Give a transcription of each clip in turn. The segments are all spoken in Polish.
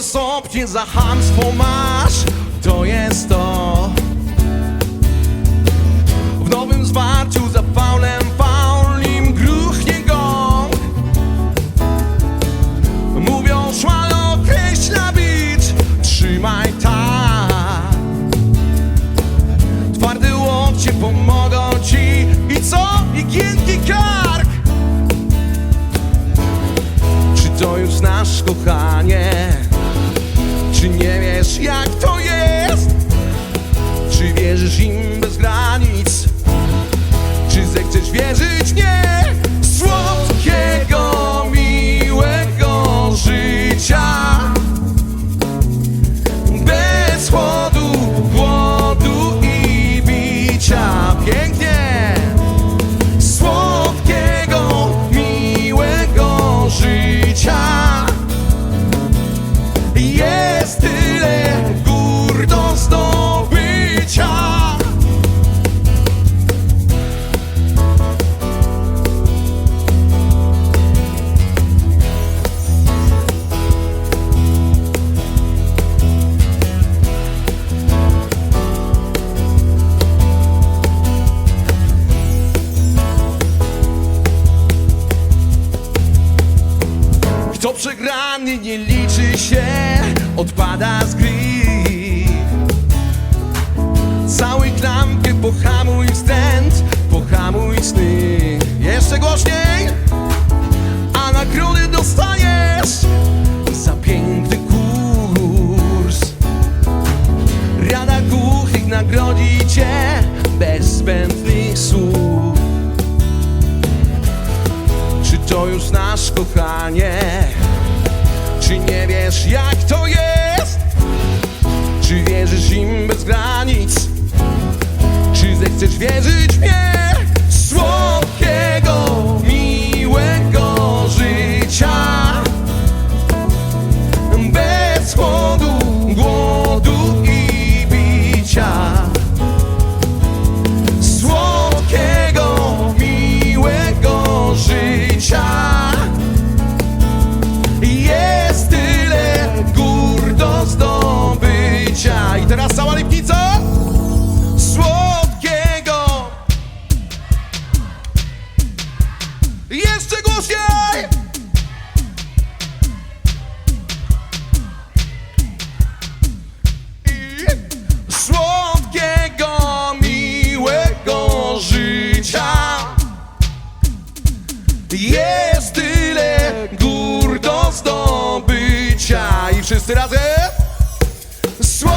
stopnie za chamstwo masz. To jest to jak to jest? Czy wierzysz im bez granic? Czy zechcesz wierzyć mnie? Przegrany nie liczy się, odpada z gry. Cały klamkę pohamuj wstręt, pohamuj sny. Jeszcze głośniej, a nagrody dostajesz za piękny kurs. Rada głuchych nagrodzi cię bez zbędnych słów. Czy to już znasz kochanie? Czy nie wiesz jak to jest? Czy wierzysz im bez granic? Czy zechcesz wierzyć Głośniej I słodkiego, miłego życia. Jest tyle gór do zdobycia. I wszyscy razem? Słodkiego,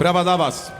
Bravadavas.